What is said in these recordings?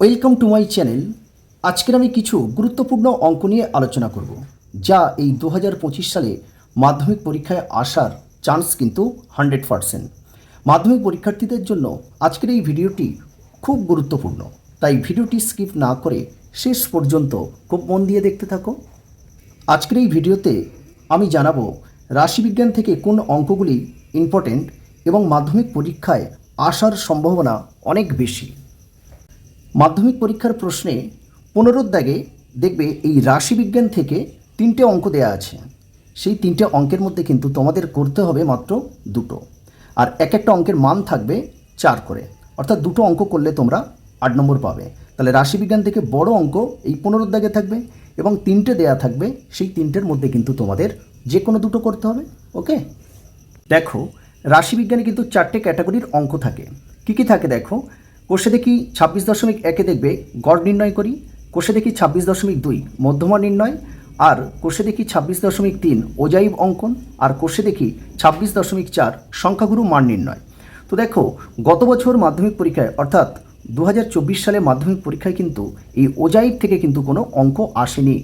Welcome to my channel আজকের আমি কিছু গুরুত্বপূর্ণ অঙ্ক নিয়ে আলোচনা করব, যা এই দু হাজার পঁচিশ সালে মাধ্যমিক পরীক্ষায় আসার চান্স কিন্তু হান্ড্রেড পারসেন্ট মাধ্যমিক পরীক্ষার্থীদের জন্য আজকের এই ভিডিওটি খুব গুরুত্বপূর্ণ, তাই ভিডিওটি স্কিপ না করে শেষ পর্যন্ত খুব মন দিয়ে দেখতে থাকো। আজকের এই ভিডিওতে আমি জানাব রাশিবিজ্ঞান থেকে কোন অঙ্কগুলি ইম্পর্টেন্ট এবং মাধ্যমিক পরীক্ষায় আসার সম্ভাবনা অনেক বেশি। মাধ্যমিক পরীক্ষার প্রশ্নে পনেরোর দাগে দেখবে এই রাশিবিজ্ঞান থেকে তিনটে অঙ্ক দেয়া আছে। সেই তিনটে অঙ্কের মধ্যে কিন্তু তোমাদের করতে হবে মাত্র দুটো। আর এক একটা অঙ্কের মান থাকবে চার করে। অর্থাৎ দুটো অঙ্ক করলে তোমরা আট নম্বর পাবে। তাহলে রাশিবিজ্ঞান থেকে বড় অঙ্ক এই পুনরুদ্যাগে থাকবে এবং তিনটে দেয়া থাকবে। সেই তিনটের মধ্যে কিন্তু তোমাদের যে কোনো দুটো করতে হবে। ওকে? দেখো রাশিবিজ্ঞানে কিন্তু চারটে ক্যাটাগরির অঙ্ক থাকে। কী কী থাকে দেখো? কোষে দেখি ছাব্বিশ দশমিক একে দেখবে গড় নির্ণয় করি। কোষে দেখি ছাব্বিশ দশমিক দুই মধ্যমা নির্ণয়। আর কোষে দেখি ছাব্বিশ দশমিক তিন ওজাইব অঙ্কন। আর কোষে দেখি ছাব্বিশ দশমিক চার সংখ্যাগুরু মান নির্ণয়। তো দেখো, গত বছর মাধ্যমিক পরীক্ষায়, অর্থাৎ দু হাজার চব্বিশ সালে মাধ্যমিক পরীক্ষায় কিন্তু এই ওজাইব থেকে কিন্তু কোনো অঙ্ক আসেনি।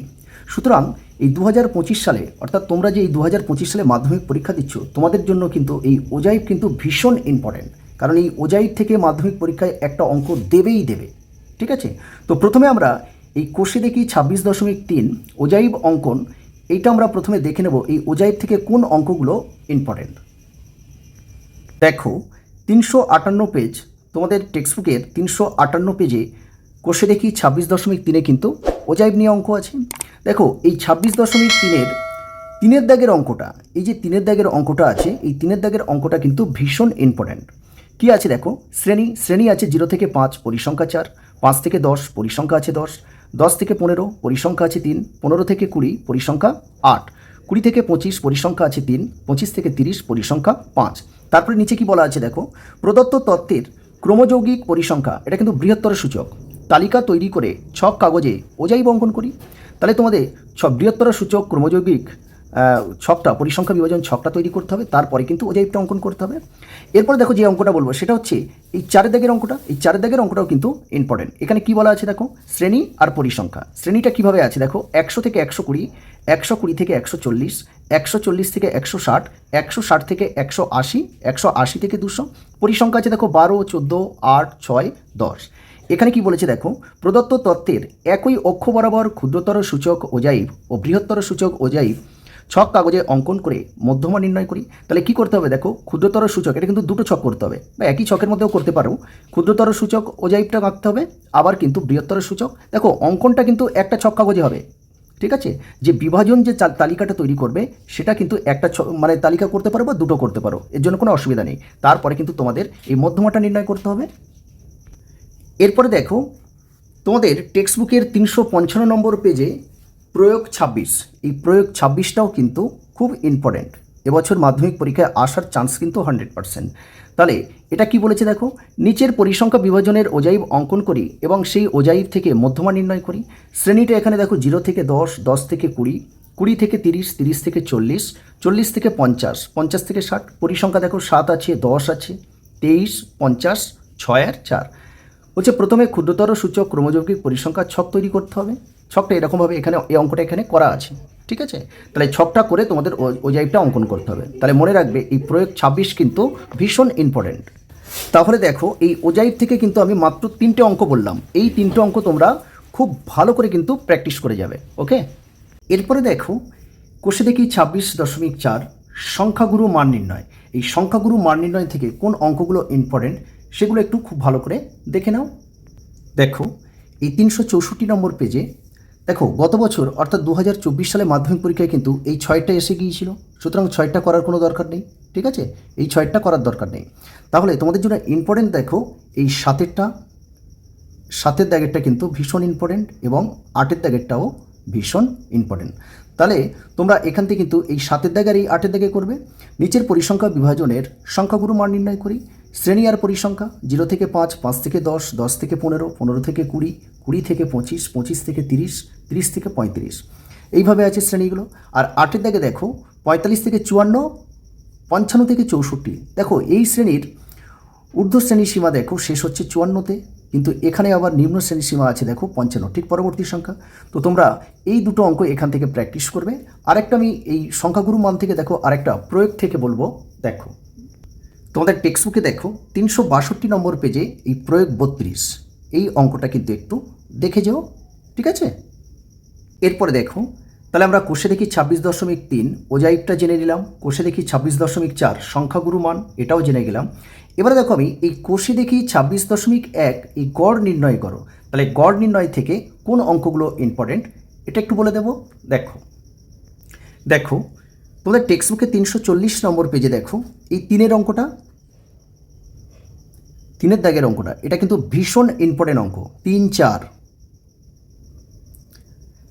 সুতরাং এই দু হাজার পঁচিশ সালে, অর্থাৎ তোমরা যে এই দু হাজার পঁচিশ সালে মাধ্যমিক পরীক্ষা দিচ্ছ, তোমাদের জন্য কিন্তু এই ওজাইব কিন্তু ভীষণ ইম্পর্টেন্ট কারণ এই ওজাইব থেকে মাধ্যমিক পরীক্ষায় একটা অঙ্ক দেবেই দেবে, ঠিক আছে? তো প্রথমে আমরা এই কোষে দেখি ছাব্বিশ দশমিক তিন ওজাইব অঙ্কন। এইটা আমরা প্রথমে দেখে নেব এই ওজাইব থেকে কোন অঙ্কগুলো ইম্পর্টেন্ট দেখো, তিনশো আটান্ন পেজ তোমাদের টেক্সটবুকের তিনশো আটান্ন পেজে কোষে দেখি ছাব্বিশ দশমিক তিনে কিন্তু ওজাইব নিয়ে অঙ্ক আছে। দেখো, এই ছাব্বিশ দশমিক তিনের তিনের দাগের অঙ্কটা, এই যে তিনের দাগের অঙ্কটা আছে, এই তিনের দাগের অঙ্কটা কিন্তু ভীষণ ইম্পর্ট্যান্ট কী আছে দেখো? শ্রেণি শ্রেণি আছে জিরো থেকে পাঁচ, পরিসংখ্যা চার, পাঁচ থেকে দশ, পরিসংখ্যা আছে দশ দশ থেকে পনেরো, পরিসংখ্যা আছে তিন, পনেরো থেকে কুড়ি, পরিসংখ্যা আট, কুড়ি থেকে পঁচিশ, পরিসংখ্যা আছে তিন, পঁচিশ থেকে তিরিশ, পরিসংখ্যা পাঁচ। তারপরে নিচে কি বলা আছে দেখো? প্রদত্ত তত্ত্বের ক্রমযৌগিক পরিসংখ্যা, এটা কিন্তু বৃহত্তর সূচক। তালিকা তৈরি করে ছক কাগজে ওজাই বঙ্কন করি। তাহলে তোমাদের ছ বৃহত্তর সূচক ক্রমযৌগিক ছকটা, পরিসংখ্যা বিভাজন ছকটা তৈরি করতে হবে, তারপরে কিন্তু ওজাইবটা অঙ্কন করতে হবে। এরপরে দেখো যে অঙ্কটা বলব, সেটা হচ্ছে এই চারের দাগের অঙ্কটা, এই চারের দাগের অঙ্কটাও কিন্তু ইম্পর্টেন্ট এখানে কি বলা আছে দেখো? শ্রেণি আর পরিসংখ্যা। শ্রেণীটা কীভাবে আছে দেখো? একশো থেকে একশো কুড়ি একশো কুড়ি থেকে একশো চল্লিশ একশো চল্লিশ থেকে একশো ষাট একশো ষাট থেকে একশো আশি একশো আশি থেকে দুশো। পরিসংখ্যা আছে দেখো বারো, চোদ্দ, আট, ছয়, দশ। এখানে কি বলেছে দেখো? প্রদত্ত তত্ত্বের একই অক্ষ বরাবর ক্ষুদ্রতর সূচক ওজাইব ও বৃহত্তর সূচক ওজাইব ছক কাগজে অঙ্কন করে মধ্যমা নির্ণয় করি। তাহলে কি করতে হবে দেখো? ক্ষুদ্রতর সূচক, এটা কিন্তু দুটো ছক করতে হবে। বা একই ছকের মধ্যেও করতে পারো। ক্ষুদ্রতর সূচক ওজাইবটা আঁকতে হবে, আবার কিন্তু বৃহত্তর সূচক। দেখো, অঙ্কনটা কিন্তু একটা ছক কাগজে হবে। ঠিক আছে? যে বিভাজন যে তালিকাটা তৈরি করবে, সেটা কিন্তু একটা মানে তালিকা করতে পারো বা দুটো করতে পারো। এর জন্য কোনো অসুবিধা নেই। তারপরে কিন্তু তোমাদের এই মধ্যমাটা নির্ণয় করতে হবে। এরপরে দেখো, তোমাদের টেক্সট বুকের তিনশো পঞ্চান্ন নম্বর পেজে প্রয়োগ ছাব্বিশ। এই প্রয়োগ ছাব্বিশটাও কিন্তু খুব ইম্পর্ট্যান্ট এবছর মাধ্যমিক পরীক্ষায় আসার চান্স কিন্তু হান্ড্রেড পার্সেন্ট তাহলে এটা কি বলেছে দেখো? নিচের পরিসংখ্যা বিভাজনের ওজাইব অঙ্কন করি এবং সেই ওজাইব থেকে মধ্যমা নির্ণয় করি। শ্রেণীটা এখানে দেখো জিরো থেকে দশ দশ থেকে কুড়ি কুড়ি থেকে তিরিশ তিরিশ থেকে চল্লিশ চল্লিশ থেকে পঞ্চাশ পঞ্চাশ থেকে ষাট। পরিসংখ্যা দেখো সাত আছে, দশ আছে, তেইশ, পঞ্চাশ, ছয় আর চার। বলছে প্রথমে ক্ষুদ্রতর সূচক ক্রমযৌগিক পরিসংখ্যা ছক তৈরি করতে হবে। ছকটা এরকমভাবে এখানে, এই অঙ্কটা এখানে করা আছে, ঠিক আছে? তাহলে ছকটা করে তোমাদের ও- ওজাইবটা অঙ্কন করতে হবে। তাহলে মনে রাখবে, এই প্রয়োগ ছাব্বিশ কিন্তু ভীষণ ইম্পর্টেন্ট তাহলে দেখো, এই ওজাইব থেকে কিন্তু আমি মাত্র তিনটে অঙ্ক বললাম। এই তিনটে অঙ্ক তোমরা খুব ভালো করে কিন্তু প্র্যাকটিস করে যাবে ওকে এরপরে দেখো, কোষে দেখি ছাব্বিশ দশমিক চার, সংখ্যাগুরু মান নির্ণয়। এই সংখ্যাগুরু মান নির্ণয় থেকে কোন অঙ্কগুলো ইম্পর্টেন্ট সেগুলো একটু খুব ভালো করে দেখে নাও। দেখো, এই তিনশো চৌষট্টি নম্বর পেজে দেখো, গত বছর, অর্থাৎ দু হাজার চব্বিশ সালে মাধ্যমিক পরীক্ষায় কিন্তু এই ছয়টা এসে গিয়েছিল। সুতরাং ছয়টা করার কোনো দরকার নেই, ঠিক আছে? এই ছয়টা করার দরকার নেই। তাহলে তোমাদের জন্য ইম্পর্টেন্ট দেখো, এই সাতেরটা, সাতের দাগেরটা কিন্তু ভীষণ ইম্পর্টেন্ট এবং আটের দাগেরটাও ভীষণ ইম্পর্টেন্ট তাহলে তোমরা এখান থেকে কিন্তু এই সাতের দাগের এই আটের দাগে করবে। নিচের পরিসংখ্যা বিভাজনের সংখ্যাগুরু মান নির্ণয় করি। শ্রেণি আর পরিসংখ্যা, জিরো থেকে পাঁচ পাঁচ থেকে দশ দশ থেকে পনেরো পনেরো থেকে কুড়ি কুড়ি থেকে পঁচিশ পঁচিশ থেকে তিরিশ তিরিশ থেকে পঁয়ত্রিশ। এইভাবে আছে শ্রেণীগুলো। আর আটের দাগে দেখো, পঁয়তাল্লিশ থেকে চুয়ান্ন, পঞ্চান্ন থেকে চৌষট্টি। দেখো, এই শ্রেণির ঊর্ধ্ব শ্রেণির সীমা দেখো, শেষ হচ্ছে চুয়ান্নতে। কিন্তু এখানে আবার নিম্ন শ্রেণির সীমা আছে দেখো, পঞ্চান্ন। ঠিক পরবর্তী সংখ্যা। তো তোমরা এই দুটো অঙ্ক এখান থেকে প্র্যাকটিস করবে। আরেকটা আমি এই সংখ্যাগুরু মান থেকে দেখো, আরেকটা প্রয়োগ থেকে বলব, দেখো। তোমাদের টেক্সট বুকে দেখো, তিনশো বাষট্টি নম্বর পেজে এই প্রয়োগ বত্রিশ। এই অঙ্কটা কিন্তু একটু দেখে যেও, ঠিক আছে? এরপরে দেখো, তাহলে আমরা কোষে দেখি ছাব্বিশ দশমিক তিন ওজাইবটা জেনে নিলাম, কোষে দেখি ছাব্বিশ দশমিক চার, সংখ্যাগুরু মান, এটাও জেনে গেলাম। এবারে দেখো আমি, এই কোষে দেখি ছাব্বিশ দশমিক এক, এই গড় নির্ণয় করো। তাহলে গড় নির্ণয় থেকে কোন অঙ্কগুলো ইম্পর্টেন্ট এটা একটু বলে দেবো, দেখো। দেখো, তোমাদের টেক্সট বুকে তিনশো চল্লিশ নম্বর পেজে দেখো এই তিনের অঙ্কটা? তিনের দাগের অঙ্কটা। এটা কিন্তু ভীষণ ইম্পর্টেন্ট অঙ্ক। তিন, চার।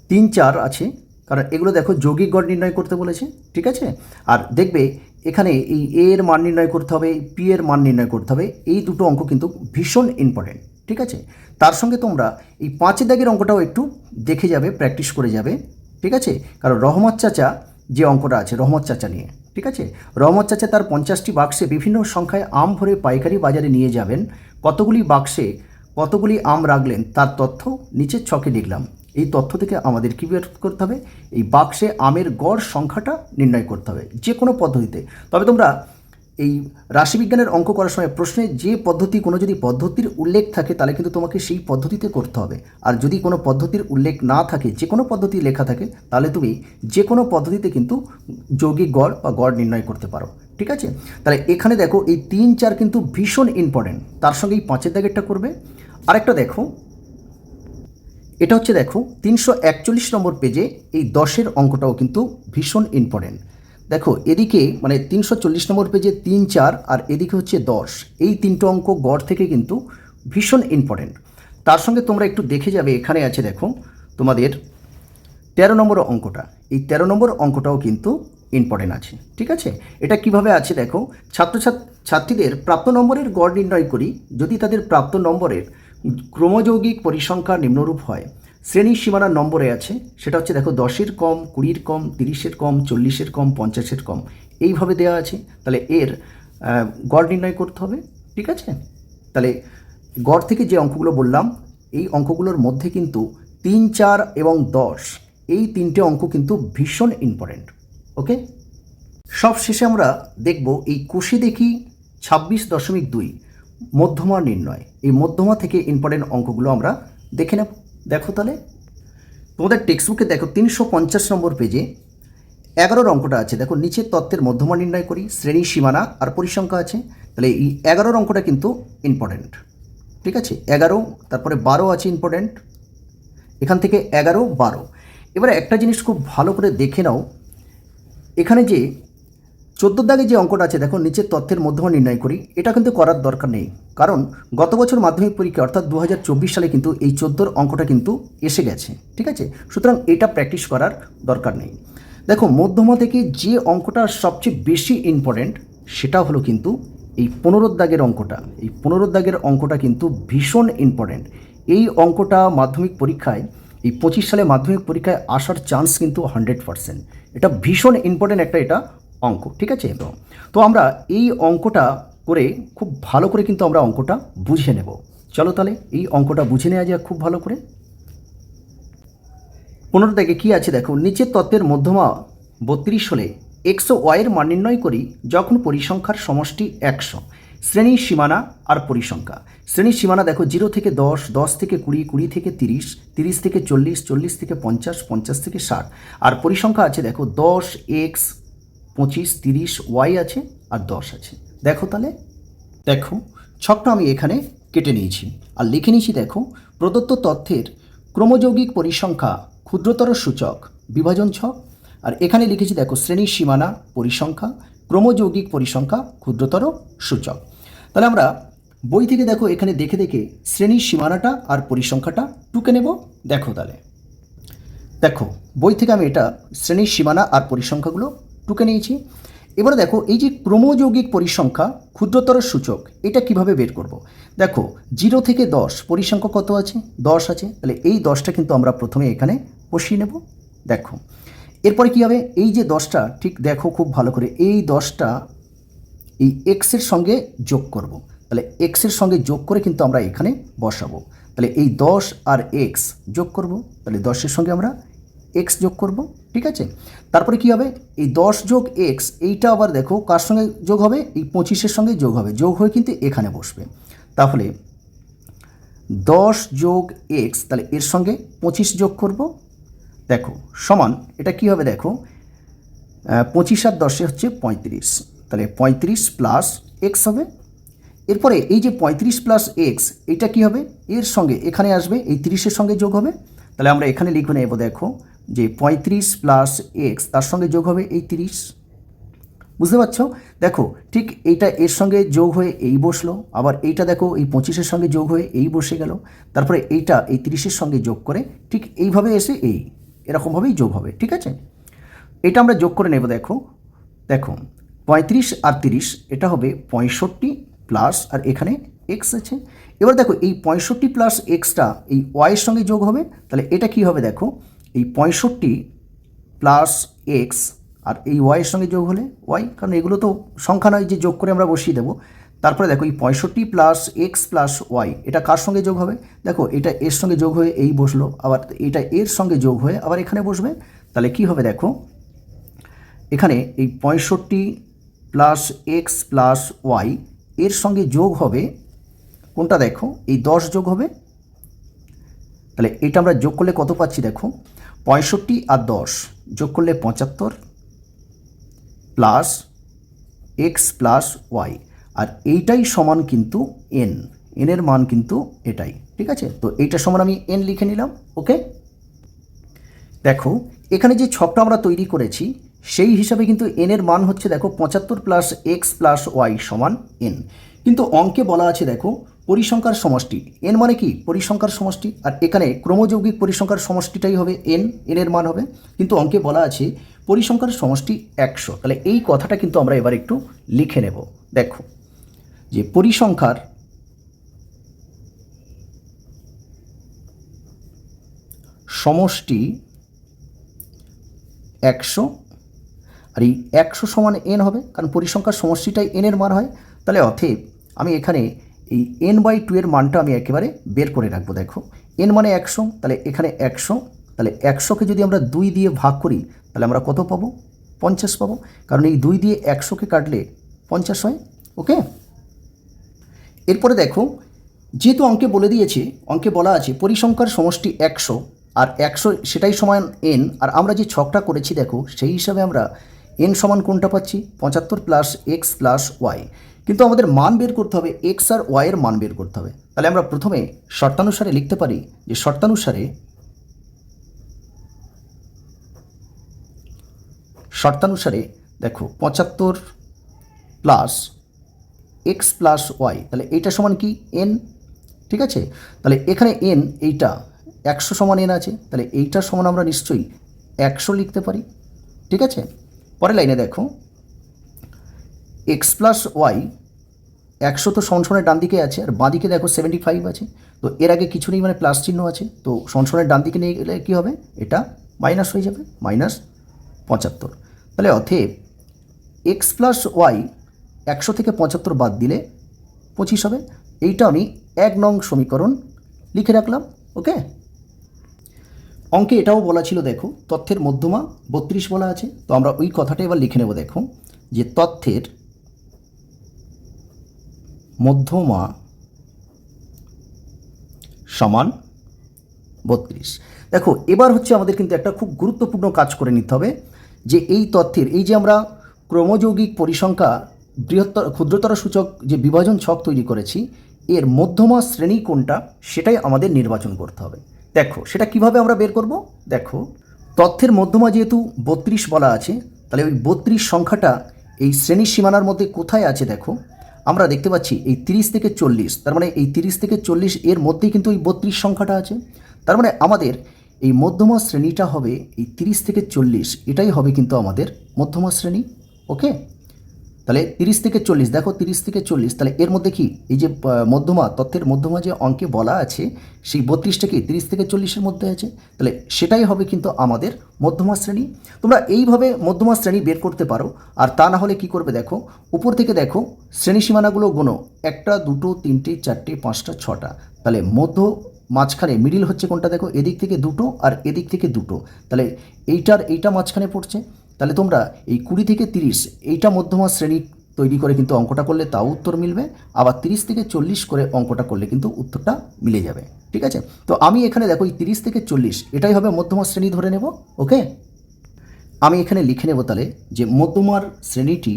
তিন, চার আছে। কারণ এগুলো দেখো যৌগিক গড় নির্ণয় করতে বলেছে, ঠিক আছে? আর দেখবে এখানে এই এ এর মান নির্ণয় করতে হবে পি এর মান নির্ণয় করতে হবে, এই দুটো অঙ্ক কিন্তু ভীষণ ইম্পর্টেন্ট ঠিক আছে? তার সঙ্গে তোমরা এই পাঁচের দাগের অঙ্কটাও একটু দেখে যাবে প্র্যাকটিস করে যাবে, ঠিক আছে? কারণ রহমত চাচা যে অঙ্কটা আছে, রহমত চাচা নিয়ে। ঠিক আছে? রহমত চাচা তার পঞ্চাশটি বাক্সে বিভিন্ন সংখ্যায় আম ভরে পাইকারি বাজারে নিয়ে যাবেন। কতগুলি বাক্সে কতগুলি আম রাখলেন তার তথ্য নিচের ছকে লিখলাম এই তথ্য থেকে আমাদের কী বের করতে হবে? এই বাক্সে আমের গড় সংখ্যাটা নির্ণয় করতে হবে যে কোনো পদ্ধতিতে। তবে তোমরা এই রাশিবিজ্ঞানের অঙ্ক করার সময় প্রশ্নে যে পদ্ধতি, কোনো যদি পদ্ধতির উল্লেখ থাকে, তাহলে কিন্তু তোমাকে সেই পদ্ধতিতে করতে হবে। আর যদি কোনো পদ্ধতির উল্লেখ না থাকে, যে কোনো পদ্ধতি লেখা থাকে, তাহলে তুমি যে কোনো পদ্ধতিতে কিন্তু যৌগিক গড় বা গড় নির্ণয় করতে পারো। ঠিক আছে? তাহলে এখানে দেখো, এই তিন চার কিন্তু ভীষণ ইম্পর্টেন্ট তার সঙ্গে এই পাঁচের দাগেরটা করবে। আরেকটা দেখো, এটা হচ্ছে দেখো, তিনশো একচল্লিশ নম্বর পেজে এই দশের অঙ্কটাও কিন্তু ভীষণ ইম্পর্টেন্ট দেখো, এদিকে মানে তিনশো চল্লিশ নম্বর পেজে তিন, চার আর এদিকে হচ্ছে দশ। এই তিনটে অঙ্ক গড় থেকে কিন্তু ভীষণ ইম্পর্টেন্ট তার সঙ্গে তোমরা একটু দেখে যাবে, এখানে আছে দেখো তোমাদের তেরো নম্বর অঙ্কটা। এই তেরো নম্বর অঙ্কটাও কিন্তু ইম্পর্টেন্ট আছে, ঠিক আছে? এটা কীভাবে আছে দেখো, ছাত্রছাত্র, ছাত্রীদের প্রাপ্ত নম্বরের গড় নির্ণয় করি। যদি তাদের প্রাপ্ত নম্বরের ক্রমযৌগিক পরিসংখ্যা নিম্নরূপ হয় শ্রেণির সীমানার নম্বরে আছে। সেটা হচ্ছে, দেখো, দশের কম, কুড়ির কম, তিরিশের কম, চল্লিশের কম, পঞ্চাশের কম। এইভাবে দেওয়া আছে। তাহলে এর গড় নির্ণয় করতে হবে, ঠিক আছে? তাহলে গড় থেকে যে অঙ্কগুলো বললাম, এই অঙ্কগুলোর মধ্যে কিন্তু তিন, চার এবং দশ, এই তিনটে অঙ্ক কিন্তু ভীষণ ইম্পর্ট্যান্ট ওকে সব শেষে আমরা দেখব, এই কোষে দেখি ছাব্বিশ দশমিক দুই, মধ্যমা নির্ণয়। এই মধ্যমা থেকে ইম্পর্টেন্ট অঙ্কগুলো আমরা দেখে নেব। দেখো তাহলে। তোমাদের টেক্সট বুকে দেখো তিনশো পঞ্চাশ নম্বর পেজে এগারোর অঙ্কটা আছে। দেখো নিচের তত্ত্বের মধ্যমা নির্ণয় করি, শ্রেণি সীমানা আর পরিসংখ্যা আছে। তাহলে এই এগারোর অঙ্কটা কিন্তু ইম্পর্টেন্ট ঠিক আছে? এগারো, তারপরে বারো আছে ইম্পর্টেন্ট এখান থেকে এগারো, বারো। এবারে একটা জিনিস খুব ভালো করে দেখে নাও। এখানে যে চোদ্দ দাগে যে অঙ্কটা আছে, দেখো নিচের তথ্যের মধ্যমা নির্ণয় করি, এটা কিন্তু করার দরকার নেই। কারণ গত বছর মাধ্যমিক পরীক্ষা, অর্থাৎ দু হাজার চব্বিশ সালে কিন্তু এই চোদ্দোর অঙ্কটা কিন্তু এসে গেছে, ঠিক আছে? সুতরাং এটা প্র্যাকটিস করার দরকার নেই। দেখো, মধ্যমা থেকে যে অঙ্কটা সবচেয়ে বেশি ইম্পর্ট্যান্ট সেটা হলো কিন্তু এই পনেরো দাগের অঙ্কটা। এই পনেরো দাগের অঙ্কটা কিন্তু ভীষণ ইম্পর্ট্যান্ট এই অঙ্কটা মাধ্যমিক পরীক্ষায়, এই পঁচিশ সালে মাধ্যমিক পরীক্ষায় আসার চান্স কিন্তু হান্ড্রেড পার্সেন্ট এটা ভীষণ ইম্পর্ট্যান্ট একটা এটা অঙ্ক, ঠিক আছে? তো তো আমরা এই অঙ্কটা করে খুব ভালো করে কিন্তু আমরা অঙ্কটা বুঝে নেব। চলো তাহলে এই অঙ্কটা বুঝে নেওয়া যাক খুব ভালো করে। পনেরো থেকে কী আছে দেখো, নিচের তত্ত্বের মধ্যমা বত্রিশ হলে একশো ওয়াইয়ের মান নির্ণয় করি যখন পরিসংখ্যার সমষ্টি একশো। শ্রেণির সীমানা আর পরিসংখ্যা। শ্রেণির সীমানা দেখো জিরো থেকে দশ দশ থেকে কুড়ি কুড়ি থেকে তিরিশ তিরিশ থেকে চল্লিশ চল্লিশ থেকে পঞ্চাশ পঞ্চাশ থেকে ষাট। আর পরিসংখ্যা আছে দেখো দশ, এক্স পঁচিশ, তিরিশ, ওয়াই আছে আর দশ আছে। দেখো তাহলে। দেখো, ছকটা আমি এখানে কেটে নিয়েছি। আর লিখে নিয়েছি, দেখো, প্রদত্ত তথ্যের ক্রমযৌগিক পরিসংখ্যা, ক্ষুদ্রতর সূচক, বিভাজন ছক। আর এখানে লিখেছি, দেখো, শ্রেণির সীমানা পরিসংখ্যা, ক্রমযৌগিক পরিসংখ্যা, ক্ষুদ্রতর সূচক। তাহলে আমরা বই থেকে, দেখো, এখানে দেখে দেখে শ্রেণির সীমানাটা আর পরিসংখ্যাটা টুকে নেব। দেখো তাহলে। দেখো, বই থেকে আমি এটা শ্রেণির সীমানা আর পরিসংখ্যাগুলো টুকে নিয়েছি। এবারে দেখো, এই যে ক্রমযৌগিক পরিসংখ্যা, ক্ষুদ্রতর সূচক, এটা কীভাবে বের করব? দেখো, জিরো থেকে দশ, পরিসংখ্যা কত আছে? দশ আছে। তাহলে এই দশটা কিন্তু আমরা প্রথমে এখানে বসিয়ে নেব। দেখো, এরপরে কী হবে? এই যে দশটা, ঠিক দেখো খুব ভালো করে, এই দশটা এই এক্সের সঙ্গে যোগ করব। তাহলে এক্সের সঙ্গে যোগ করে কিন্তু আমরা এখানে বসাবো। তাহলে এই দশ আর এক্স যোগ করব। তাহলে দশের সঙ্গে আমরা এক্স যোগ করব, ঠিক আছে? তারপরে কি হবে? এই দশ যোগ এক্স এইটা আবার দেখো কার সঙ্গে যোগ হবে? এই পঁচিশের সঙ্গে যোগ হবে। যোগ হয়ে কিন্তু এখানে বসবে। তাহলে দশ যোগ এক্স তাহলে এর সঙ্গে পঁচিশ যোগ করব। দেখো, সমান, এটা কি হবে দেখো? পঁচিশ আর দশে হচ্ছে পঁয়ত্রিশ। তাহলে পঁয়ত্রিশ প্লাস এক্স হবে। এরপরে এই যে পঁয়ত্রিশ প্লাস এক্স এটা কি হবে? এর সঙ্গে, এখানে আসবে, এই তিরিশের সঙ্গে যোগ হবে। তাহলে আমরা এখানে লিখে নেব দেখো যে পঁয়ত্রিশ প্লাস এক্স তার সঙ্গে যোগ হবে এই তিরিশ। বুঝতে পারছ? দেখো, ঠিক এইটা এর সঙ্গে যোগ হয়ে এই বসল, আবার এইটা দেখো, এই পঁচিশের সঙ্গে যোগ হয়ে এই বসে গেল, তারপরে এইটা এই তিরিশের সঙ্গে যোগ করে ঠিক এইভাবে এসে এই, এরকমভাবেই যোগ হবে, ঠিক আছে? এটা আমরা যোগ করে নেব, দেখো। দেখো, পঁয়ত্রিশ আর তিরিশ, এটা হবে পঁয়ষট্টি প্লাস আর এখানে এক্স আছে। এবার দেখো, এই পঁয়ষট্টি প্লাস এক্সটা এই ওয়াইয়ের সঙ্গে যোগ হবে, তাহলে এটা কি হবে, দেখো? এই পঁয়ষট্টি প্লাস এক্স আর এই ওয়াইয়ের সঙ্গে যোগ হলে ওয়াই কারণ এগুলো তো সংখ্যা নয় যে যোগ করে আমরা বসিয়ে দেবো। তারপরে দেখো, এই পঁয়ষট্টি প্লাস এক্স প্লাস ওয়াই এটা কার সঙ্গে যোগ হবে? দেখো, এটা এর সঙ্গে যোগ হয়ে এই বসল, আবার এটা এর সঙ্গে যোগ হয়ে আবার এখানে বসবে। তাহলে কি হবে দেখো, এখানে এই পঁয়ষট্টি প্লাস এক্স প্লাস ওয়াই এর সঙ্গে যোগ হবে, কোনটা দেখো? এই দশ যোগ হবে। তাহলে এটা আমরা যোগ করলে কত পাচ্ছি দেখো? পঁয়ষট্টি আর দশ যোগ করলে পঁচাত্তর প্লাস এক্স প্লাস ওয়াই। আর এইটাই সমান কিন্তু এন। এনের মান কিন্তু এটাই, ঠিক আছে? তো এইটা সমান আমি এন লিখে নিলাম, ওকে? দেখো, এখানে যে ছকটা আমরা তৈরি করেছি, সেই হিসাবে কিন্তু এনের মান হচ্ছে, দেখো, পঁচাত্তর প্লাস এক্স প্লাস ওয়াই সমান এন। কিন্তু অঙ্কে বলা আছে, দেখো পরিসংখ্যার সমষ্টি। এন মানে কি? পরিসংখ্যার সমষ্টি। আর এখানে ক্রমযৌগিক পরিসংখ্যার সমষ্টিটাই হবে এন। এন এর মান হবে। কিন্তু অঙ্কে বলা আছে পরিসংখ্যার সমষ্টি একশো। তাহলে এই কথাটা কিন্তু আমরা এবার একটু লিখে নেব। দেখো, যে পরিসংখ্যার সমষ্টি একশো। আর এই একশো সমান এন হবে, কারণ পরিসংখ্যার সমষ্টিটাই এন এর মান হয়। তাহলে অথেব আমি এখানে এই এন বাই টু এর মানটা আমি একেবারে বের করে রাখব, দেখো। এন মানে একশো, তাহলে এখানে একশো, তাহলে একশোকে যদি আমরা দুই দিয়ে ভাগ করি, তাহলে আমরা কত পাবো? পঞ্চাশ পাবো। কারণ এই দুই দিয়ে একশোকে কাটলে পঞ্চাশ হয়, ওকে? এরপরে দেখো, যেহেতু অঙ্কে বলে দিয়েছে, অঙ্কে বলা আছে পরিসংখ্যার সমষ্টি একশো, আর একশো সেটাই সমান এন আর আমরা যে ছকটা করেছি, দেখো, সেই হিসাবে আমরা এন সমান কোনটা পাচ্ছি? পঁচাত্তর প্লাস এক্স প্লাস ওয়াই কিন্তু আমাদের মান বের করতে হবে এক্স আর ওয়াইয়ের মান বের করতে হবে। তাহলে আমরা প্রথমে শর্তানুসারে লিখতে পারি যে শর্তানুসারে শর্তানুসারে দেখো, পঁচাত্তর প্লাস এক্স প্লাস ওয়াই তাহলে এইটা সমান কি? এন ঠিক আছে? তাহলে এখানে এন এইটা একশো সমান এন আছে, তাহলে এইটার সমান আমরা নিশ্চয়ই একশো লিখতে পারি, ঠিক আছে? পরের লাইনে দেখো। এক্স প্লাস ওয়াই একশো তো সনসনের ডান দিকে আছে, আর বাঁদিকে দেখো সেভেন্টি ফাইভ আছে। তো এর আগে কিছু নেই মানে প্লাস চিহ্ন আছে, তো সনসনের ডান দিকে নিয়ে গেলে কী হবে? এটা মাইনাস হয়ে যাবে মাইনাস পঁচাত্তর। তাহলে অথেব এক্স প্লাস ওয়াই একশো থেকে পঁচাত্তর বাদ দিলে পঁচিশ হবে। এইটা আমি এক নং সমীকরণ লিখে রাখলাম ওকে অঙ্কে এটাও বলা ছিল, দেখো, তথ্যের মধ্যমা বত্রিশ বলা আছে। তো আমরা ওই কথাটা এবার লিখে নেব, দেখো, যে তথ্যের মধ্যমা সমান বত্রিশ। দেখো, এবার হচ্ছে আমাদের কিন্তু একটা খুব গুরুত্বপূর্ণ কাজ করে নিতে হবে, যে এই তথ্যের, এই যে আমরা ক্রমযৌগিক পরিসংখ্যা বৃহত্তর, ক্ষুদ্রতর সূচক যে বিভাজন ছক তৈরি করেছি, এর মধ্যমা শ্রেণি কোনটা, সেটাই আমাদের নির্বাচন করতে হবে। দেখো, সেটা কীভাবে আমরা বের করব? দেখো, তথ্যের মধ্যমা যেহেতু বত্রিশ বলা আছে, তাহলে ওই বত্রিশ সংখ্যাটা এই শ্রেণির সীমানার মধ্যে কোথায় আছে দেখো? আমরা দেখতে পাচ্ছি এই তিরিশ থেকে চল্লিশ, তার মানে এই তিরিশ থেকে চল্লিশ এর মধ্যেই কিন্তু এই বত্রিশ সংখ্যাটা আছে। তার মানে আমাদের এই মধ্যমা শ্রেণীটা হবে এই তিরিশ থেকে চল্লিশ, এটাই হবে কিন্তু আমাদের মধ্যমা শ্রেণি ওকে তাহলে তিরিশ থেকে চল্লিশ, দেখো তিরিশ থেকে চল্লিশ, তাহলে এর মধ্যে কি? এই যে মধ্যমা, তথ্যের মধ্যমা যে অঙ্কে বলা আছে, সেই বত্রিশটা কি তিরিশ থেকে চল্লিশের মধ্যে আছে? তাহলে সেটাই হবে কিন্তু আমাদের মধ্যমা শ্রেণি। তোমরা এইভাবে মধ্যমা শ্রেণি বের করতে পারো, আর তা না হলে কি করবে দেখো, উপর থেকে দেখো, শ্রেণি সীমানাগুলো গোনো, একটা, দুটো, তিনটে, চারটে, পাঁচটা, ছটা। তাহলে মধ্য মাঝখানে মিডিল হচ্ছে কোনটা দেখো? এদিক থেকে দুটো আর এদিক থেকে দুটো। তাহলে এইটার এইটা মাঝখানে পড়ছে। তাহলে তোমরা এই কুড়ি থেকে তিরিশ, এইটা মধ্যমা শ্রেণি তৈরি করে কিন্তু অঙ্কটা করলে তাও উত্তর মিলবে, আবার তিরিশ থেকে চল্লিশ করে অঙ্কটা করলে কিন্তু উত্তরটা মিলে যাবে, ঠিক আছে? তো আমি এখানে দেখো এই তিরিশ থেকে চল্লিশ, এটাই হবে মধ্যমা শ্রেণি ধরে নেব, ওকে? আমি এখানে লিখে নেব তাহলে যে মধ্যমার শ্রেণীটি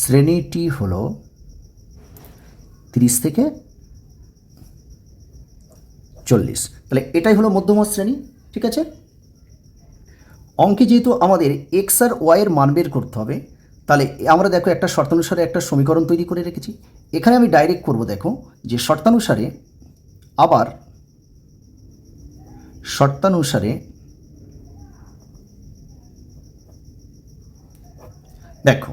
শ্রেণীটি হলো তিরিশ থেকে চল্লিশ। তাহলে এটাই হলো মধ্যমা শ্রেণি, ঠিক আছে? অঙ্কে যেহেতু আমাদের এক্স আর ওয়াইয়ের মান বের করতে হবে, তাহলে আমরা দেখো একটা শর্তানুসারে একটা সমীকরণ তৈরি করে রেখেছি। এখানে আমি ডাইরেক্ট করব, দেখো, যে শর্তানুসারে আবার শর্তানুসারে দেখো,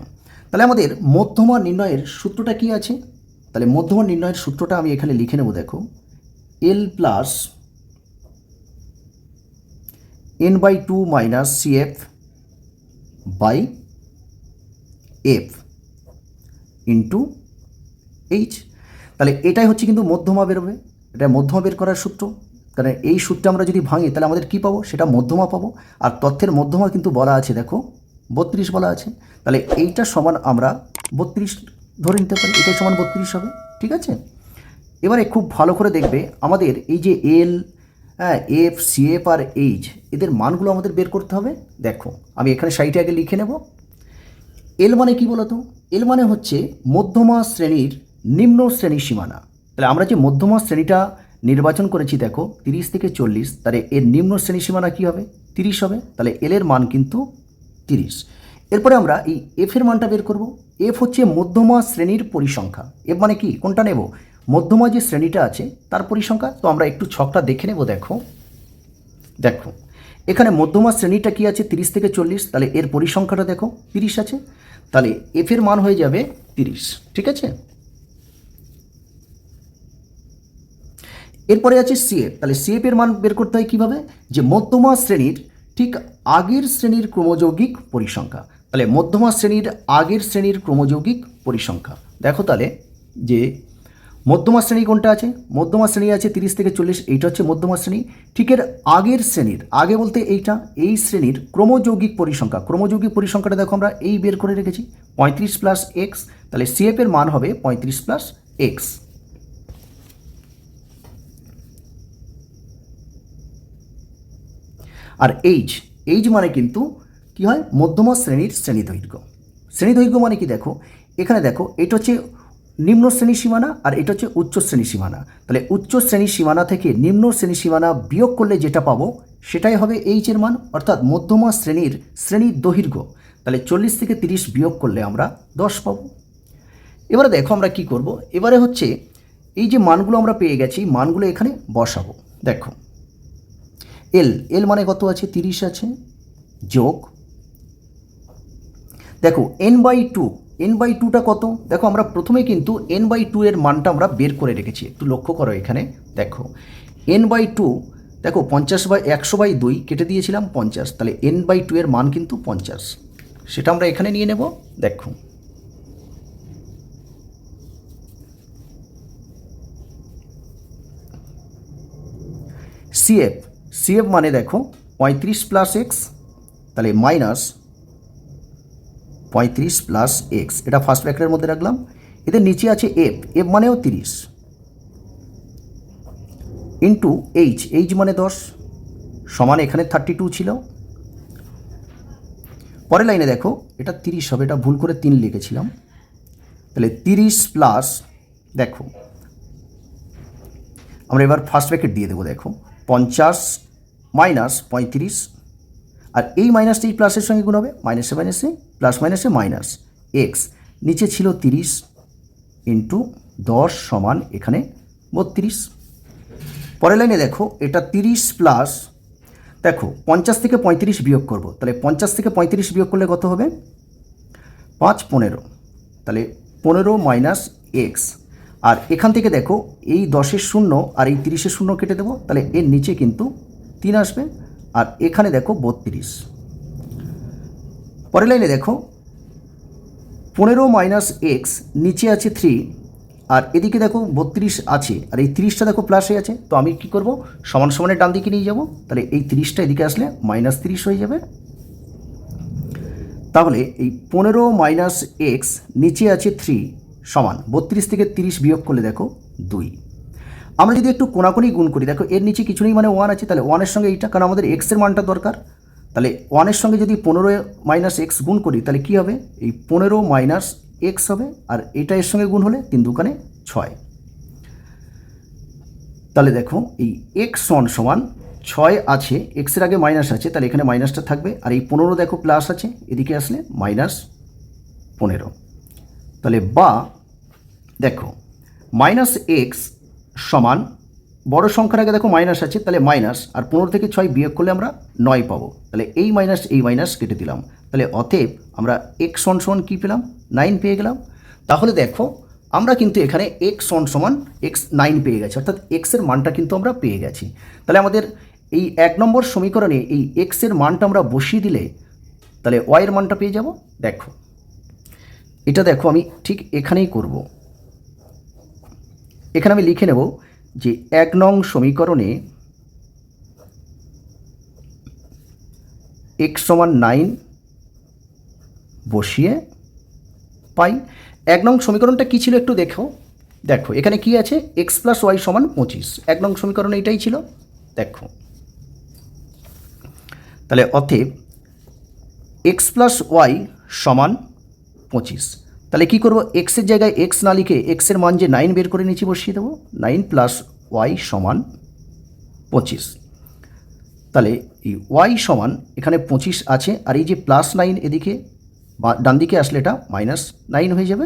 তাহলে আমাদের মধ্যমা নির্ণয়ের সূত্রটা কি আছে? তাহলে মধ্যমা নির্ণয়ের সূত্রটা আমি এখানে লিখে নেব, দেখো। L plus N by two minus C F by F into H তাহলে এটাই হচ্ছে কিন্তু মধ্যমা বেরোবে এটা মধ্যমা বের করার সূত্র। কারণ এই সূত্রে আমরা যদি ভাঙি, তাহলে আমাদের কী পাবো? সেটা মধ্যমা পাবো। আর তথ্যের মধ্যমা কিন্তু বলা আছে, দেখো, বত্রিশ বলা আছে। তাহলে এইটা সমান আমরা বত্রিশ ধরে নিতে পারি। এটাই সমান বত্রিশ হবে। ঠিক আছে? এবারে খুব ভালো করে দেখবে আমাদের এই যে এল হ্যাঁ এফ সিএফ আর এইচ এদের মানগুলো আমাদের বের করতে হবে। দেখো, আমি এখানে সাইটে আগে লিখে নেব। এল মানে কি বলতো? এল মানে হচ্ছে মধ্যমা শ্রেণির নিম্ন শ্রেণি সীমানা। তাহলে আমরা যে মধ্যমা শ্রেণীটা নির্বাচন করেছি, দেখো, তিরিশ থেকে চল্লিশ, তাহলে এর নিম্ন শ্রেণি সীমানা কী হবে? তিরিশ হবে। তাহলে এল এর মান কিন্তু তিরিশ। এরপরে আমরা এই এফ এর মানটা বের করব। এফ হচ্ছে মধ্যমা শ্রেণির পরিসংখ্যা। এফ মানে কি? কোনটা নেব? মধ্যমা যে শ্রেণীটা আছে, তার পরিসংখ্যা, তো আমরা একটু ছকটা দেখে নেব, দেখো। দেখো, এখানে মধ্যমা শ্রেণীটা কি আছে, তিরিশ থেকে চল্লিশ? তাহলে এর পরিসংখ্যাটা দেখো, তিরিশ আছে। তাহলে এফ এর মান হয়ে যাবে তিরিশ, ঠিক আছে? এরপরে আছে সিএফ তাহলে সিএফ এর মান বের করতে হয় কীভাবে? যে মধ্যমা শ্রেণির ঠিক আগের শ্রেণির ক্রমযৌগিক পরিসংখ্যা। তাহলে মধ্যমা শ্রেণির আগের শ্রেণির ক্রমযৌগিক পরিসংখ্যা। দেখো তাহলে যে মধ্যমা শ্রেণি কোনটা আছে? মধ্যমা শ্রেণি আছে তিরিশ থেকে চল্লিশ, এইটা হচ্ছে মধ্যমা শ্রেণি। ঠিক এর আগের শ্রেণির, আগে বলতে এইটা, এই শ্রেণির ক্রমযৌগিক পরিসংখ্যা, ক্রমযৌগিক পরিসংখ্যাটা দেখো আমরা, এই বের করে রেখেছি। পঁয়ত্রিশ প্লাস এক্স তাহলে সিএফ এর মান হবে পঁয়ত্রিশ প্লাস এক্স আর এইচ এইচ মানে কিন্তু কি হয়? মধ্যমা শ্রেণির শ্রেণি দৈর্ঘ্য শ্রেণি দৈর্ঘ্য মানে কি দেখো? এখানে দেখো, এটা হচ্ছে নিম্ন শ্রেণি সীমানা আর এটা হচ্ছে উচ্চ শ্রেণি সীমানা। তাহলে উচ্চ শ্রেণি সীমানা থেকে নিম্ন শ্রেণি সীমানা বিয়োগ করলে যেটা পাবো, সেটাই হবে এইচ এর মান, অর্থাৎ মধ্যমা শ্রেণির শ্রেণির দৈর্ঘ্য। তাহলে চল্লিশ থেকে তিরিশ বিয়োগ করলে আমরা দশ পাবো। এবারে দেখো আমরা কি করব? এবারে হচ্ছে এই যে মানগুলো আমরা পেয়ে গেছি, মানগুলো এখানে বসাবো। দেখো এল এল মানে কত আছে? তিরিশ আছে যোগ। দেখো N by two N by টুটা কত? দেখো, আমরা প্রথমে কিন্তু এন বাই টু এর মানটা আমরা বের করে রেখেছি। একটু লক্ষ্য করো এখানে। দেখো এন বাই টু দেখো, পঞ্চাশ বাই একশো বাই দুই কেটে দিয়েছিলাম পঞ্চাশ। তাহলে এন বাই টু এর মান কিন্তু পঞ্চাশ। সেটা আমরা এখানে নিয়ে নেব। দেখো। সিএফ সিএফ মানে দেখো, পঁয়ত্রিশ প্লাস এক্স তাহলে মাইনাস পঁয়ত্রিশ প্লাস এক্স এটা ফার্স্ট ব্র্যাকেটের মধ্যে রাখলাম। এদের নিচে আছে এফ এফ মানেও তিরিশ। ইন্টু এইচ এইচ মানে দশ। সমান এখানে থার্টি টু ছিল। পরের লাইনে দেখো, এটা তিরিশ হবে, এটা ভুল করে তিন লিখেছিলাম। তাহলে তিরিশ প্লাস দেখো। আমরা এবার ফার্স্ট ব্র্যাকেট দিয়ে দেবো, দেখো। পঞ্চাশ মাইনাস পঁয়ত্রিশ। আর এই মাইনাসটা এই প্লাসের সঙ্গে গুণ হবে মাইনাসে মাইনাসে প্লাস মাইনাসে মাইনাস এক্স নিচে ছিল তিরিশ ইন্টু দশ সমান এখানে বত্রিশ। পরের লাইনে দেখো, এটা তিরিশ প্লাস দেখো, পঞ্চাশ থেকে পঁয়ত্রিশ বিয়োগ করব। তাহলে পঞ্চাশ থেকে পঁয়ত্রিশ বিয়োগ করলে কত হবে? পাঁচ পনেরো। তাহলে পনেরো মাইনাস এক্স আর এখান থেকে দেখো, এই দশের শূন্য আর এই তিরিশের শূন্য কেটে দেবো। তাহলে এর নিচে কিন্তু তিন আসবে। আর এখানে দেখো বত্রিশ। পরের লাইনে দেখো। পনেরো মাইনাস এক্স নিচে আছে থ্রি আর এদিকে দেখো বত্রিশ আছে। আর এই তিরিশটা দেখো প্লাসে আছে। তো আমি কি করব? সমান সমানের ডান দিকে নিয়ে যাব। তাহলে এই তিরিশটা এদিকে আসলে মাইনাস তিরিশ হয়ে যাবে। তাহলে এই পনেরো মাইনাস এক্স নিচে আছে থ্রি সমান বত্রিশ থেকে তিরিশ বিয়োগ করলে দেখো দুই। আমরা যদি একটু কোনাকুনি গুণ করি, দেখো এর নিচে কিছু নেই মানে ওয়ান আছে, তাহলে ওয়ানের সঙ্গে এইটা, কারণ আমাদের এক্সের মানটা দরকার। তাহলে ওয়ানের সঙ্গে যদি পনেরো মাইনাস এক্স গুণ করি, তাহলে কী হবে? এই পনেরো মাইনাস এক্স হবে, আর এটা এর সঙ্গে গুণ হলে তিন দুকানে ছয়। তাহলে দেখো, এই এক্স ওয়ান সমান ছয় আছে এক্সের আগে মাইনাস আছে, তাহলে এখানে মাইনাসটা থাকবে, আর এই পনেরো দেখো প্লাস আছে, এদিকে আসলে মাইনাস পনেরো। তাহলে বা, দেখো মাইনাস এক্স সমান বড় সংখ্যার আগে দেখো মাইনাস আছে, তাহলে মাইনাস আর পনেরো থেকে ছয় বিয়োগ করলে আমরা নয় পাবো। তাহলে এই মাইনাস এই মাইনাস কেটে দিলাম। তাহলে অতএব আমরা এক্স ওয়ান সমান কী পেলাম? নাইন পেয়ে গেলাম। তাহলে দেখো, আমরা কিন্তু এখানে এক্স ওয়ান সমান এক্স নাইন পেয়ে গেছি, অর্থাৎ এক্সের মানটা কিন্তু আমরা পেয়ে গেছি। তাহলে আমাদের এই এক নম্বর সমীকরণে এই এক্সের মানটা আমরা বসিয়ে দিলে, তাহলে ওয়াইয়ের মানটা পেয়ে যাব। দেখো, এটা দেখো আমি ঠিক এখানেই করব। এখানে আমি লিখে নেব যে এক নং সমীকরণে এক্স সমান নাইন বসিয়ে পাই। এক নং সমীকরণটা কী ছিল একটু দেখো। দেখো, এখানে কি আছে? এক্স প্লাস ওয়াই সমান পঁচিশ। এক নং সমীকরণ এটাই ছিল। দেখো। তাহলে অতএব এক্স প্লাস ওয়াই সমান পঁচিশ। তাহলে কী করব? এক্সের জায়গায় এক্স না লিখে এক্সের মান যে নাইন বের করে নিচে বসিয়ে দেবো? নাইন প্লাস ওয়াই সমান পঁচিশ। তাহলে এই ওয়াই সমান এখানে পঁচিশ আছে, আর এই যে প্লাস নাইন এদিকে বা ডান দিকে আসলে এটা মাইনাস নাইন হয়ে যাবে।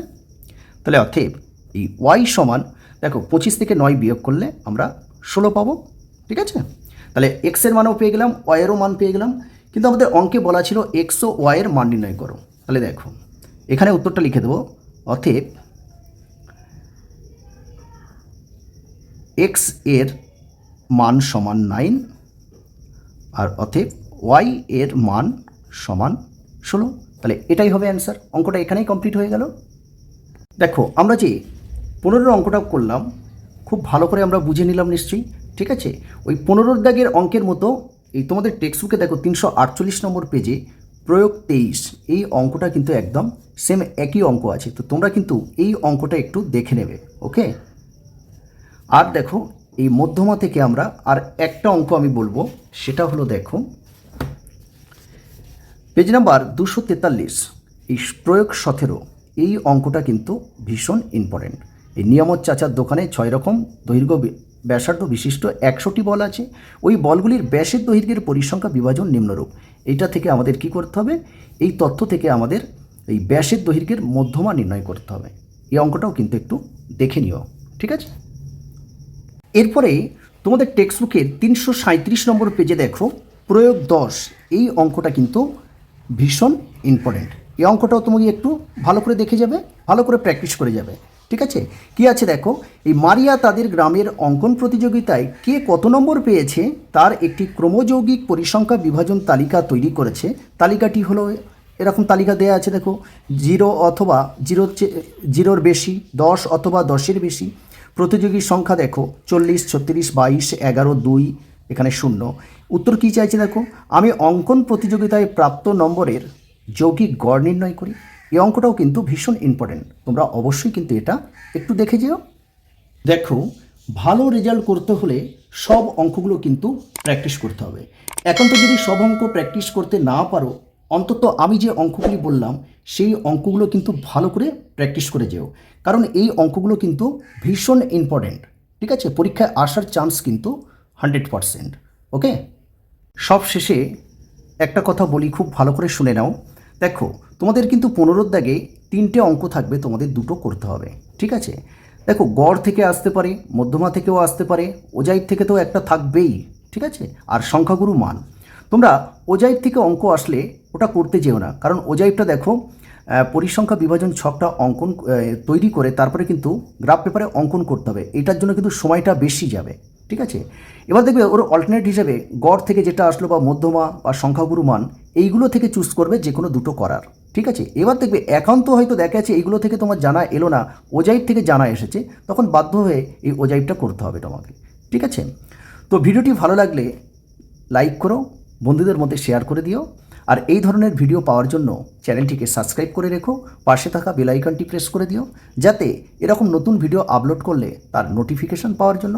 তাহলে অতএব এই ওয়াই সমান, দেখো পঁচিশ থেকে নয় বিয়োগ করলে আমরা ষোলো পাবো, ঠিক আছে? তাহলে এক্সের মানও পেয়ে গেলাম ওয়াইয়েরও মান পেয়ে গেলাম। কিন্তু আমাদের অঙ্কে বলা ছিল এক্স ও ওয়াইয়ের মান নির্ণয় করো। তাহলে দেখো। এখানে উত্তরটা লিখে দেবো। অতএব এক্সের মান সমান নাইন আর অতএব ওয়াই এর মান সমান ষোলো। তাহলে এটাই হবে অ্যান্সার অঙ্কটা এখানেই কমপ্লিট হয়ে গেল। দেখো, আমরা যে পনেরোর অঙ্কটা করলাম, খুব ভালো করে আমরা বুঝে নিলাম নিশ্চয়ই, ঠিক আছে? ওই পনেরোর দাগের অঙ্কের মতো এই তোমাদের টেক্সট বুকে দেখো তিনশো আটচল্লিশ নম্বর পেজে প্রয়োগ তেইশ, এই অঙ্কটা কিন্তু একদম সেম একই অঙ্ক আছে, তো তোমরা কিন্তু এই অঙ্কটা একটু দেখে নেবে ওকে আর দেখো, এই মধ্যমা থেকে আমরা আর একটা অঙ্ক আমি বলব, সেটা হলো দেখো পেজ নাম্বার দুশো তেতাল্লিশ, এই প্রয়োগ সতেরো, এই অঙ্কটা কিন্তু ভীষণ ইম্পর্টেন্ট এই নিয়ামত চাচার দোকানে ছয় রকম দৈর্ঘ্য ব্যাসার্ধ বিশিষ্ট একশোটি বল আছে, ওই বলগুলির ব্যাসের দৈর্ঘ্যের পরিসংখ্যা বিভাজন নিম্নরূপ। এইটা থেকে আমাদের কি করতে হবে? এই তথ্য থেকে আমাদের এই ব্যাসের দৈর্ঘ্যের মধ্যমা নির্ণয় করতে হবে। এই অঙ্কটাও কিন্তু একটু দেখে নিও, ঠিক আছে? এরপরে তোমাদের টেক্সট বুকের তিনশো সাঁত্রিশ নম্বর পেজে দেখো, প্রয়োগ দশ। এই অঙ্কটা কিন্তু ভীষণ ইম্পর্টেন্ট এই অঙ্কটাও তুমি একটু ভালো করে দেখে যাবে, ভালো করে প্র্যাকটিস করে যাবে। ঠিক আছে? কি আছে দেখো? এই মারিয়া তাদের গ্রামের অঙ্কন প্রতিযোগিতায় কে কত নম্বর পেয়েছে তার একটি ক্রমযৌগিক পরিসংখ্যা বিভাজন তালিকা তৈরি করেছে। তালিকাটি হলো এরকম তালিকা দেওয়া আছে দেখো। জিরো অথবা জিরোর জিরোর বেশি, দশ অথবা দশের বেশি। প্রতিযোগীর সংখ্যা দেখো, চল্লিশ, ছত্রিশ, বাইশ, এগারো, দুই, এখানে শূন্য। উত্তর কী চাইছে দেখো? আমি অঙ্কন প্রতিযোগিতায় প্রাপ্ত নম্বরের যৌগিক গড় নির্ণয় করি। এই অঙ্কটাও কিন্তু ভীষণ ইম্পর্টেন্ট তোমরা অবশ্যই কিন্তু এটা একটু দেখে যেও। দেখো, ভালো রেজাল্ট করতে হলে সব অঙ্কগুলো কিন্তু প্র্যাকটিস করতে হবে। এখন তো যদি সব অঙ্ক প্র্যাকটিস করতে না পারো, অন্তত আমি যে অঙ্কগুলি বললাম, সেই অঙ্কগুলো কিন্তু ভালো করে প্র্যাকটিস করে যেও। কারণ এই অঙ্কগুলো কিন্তু ভীষণ ইম্পর্ট্যান্ট ঠিক আছে? পরীক্ষায় আসার চান্স কিন্তু হান্ড্রেড পারসেন্ট ওকে সব শেষে একটা কথা বলি, খুব ভালো করে শুনে নাও। দেখো, তোমাদের কিন্তু পনেরোর দাগে তিনটে অঙ্ক থাকবে, তোমাদের দুটো করতে হবে, ঠিক আছে? দেখো, গড় থেকে আসতে পারে, মধ্যমা থেকেও আসতে পারে, ওজাইর থেকে তো একটা থাকবেই, ঠিক আছে? আর সংখ্যাগুরু মান। তোমরা ওজাইব থেকে অঙ্ক আসলে ওটা করতে যেও না, কারণ ওজাইবটা দেখো পরিসংখ্যা বিভাজন ছকটা অঙ্কন তৈরি করে তারপরে কিন্তু গ্রাফ পেপারে অঙ্কন করতে হবে, এটার জন্য কিন্তু সময়টা বেশি যাবে ঠিক আছে? এবার দেখবে ওর অল্টারনেট হিসেবে গড় থেকে যেটা আসলো বা মধ্যমা বা সংখ্যাগুরু মান এইগুলো থেকে চুজ করবে যে কোনো দুটো করার। ঠিক আছে? এবার দেখবে একান্ত হয়তো দেখা যাচ্ছে এইগুলো থেকে তোমার জানা এলো না ওজাইব থেকে জানা এসেছে, তখন বাধ্য হয়ে এই ওজাইবটা করতে হবে তোমাকে। ঠিক আছে? তো ভিডিওটি ভালো লাগলে লাইক করো, বন্ধুদের মধ্যে শেয়ার করে দিও, আর এই ধরনের ভিডিও পাওয়ার জন্য চ্যানেলটিকে সাবস্ক্রাইব করে রেখো, পাশে থাকা বেল আইকনটি প্রেস করে দিও, যাতে এরকম নতুন ভিডিও আপলোড করলে তার নোটিফিকেশন পাওয়ার জন্য